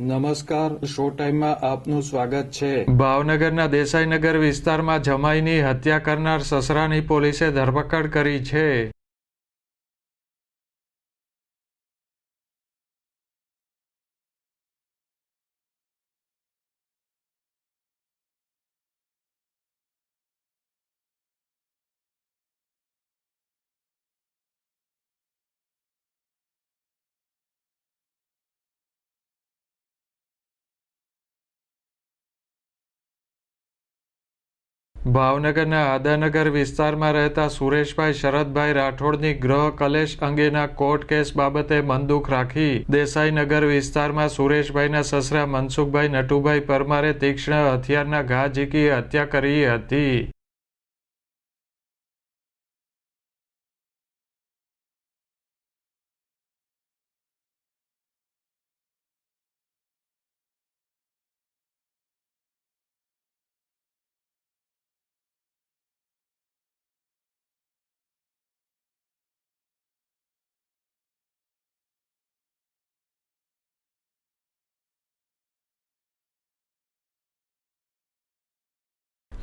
નમસ્કાર, શો ટાઈમમાં આપનું સ્વાગત છે. ભાવનગરના દેસાઈનગર વિસ્તારમાં જમાઈની હત્યા કરનાર સસરાની પોલીસે ધરપકડ કરી છે. ભાવનગરના આદાનગર વિસ્તારમાં રહેતા સુરેશભાઈ શરદભાઈ રાઠોડની ગ્રહ કલેશ અંગેના કોર્ટ કેસ બાબતે મનદુખ રાખી દેસાઈનગર વિસ્તારમાં સુરેશભાઈના સસરા મનસુખભાઈ નટુભાઈ પરમારે તીક્ષ્ણ હથિયારના ઘા ઝીકી હત્યા કરી હતી.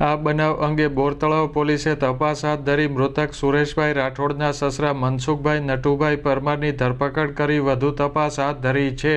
આ બનાવ અંગે બોરતળાવ પોલીસે તપાસ હાથ ધરી મૃતક સુરેશભાઈ રાઠોડના સસરા મનસુખભાઈ નટુભાઈ પરમારની ધરપકડ કરી વધુ તપાસ હાથ ધરી છે.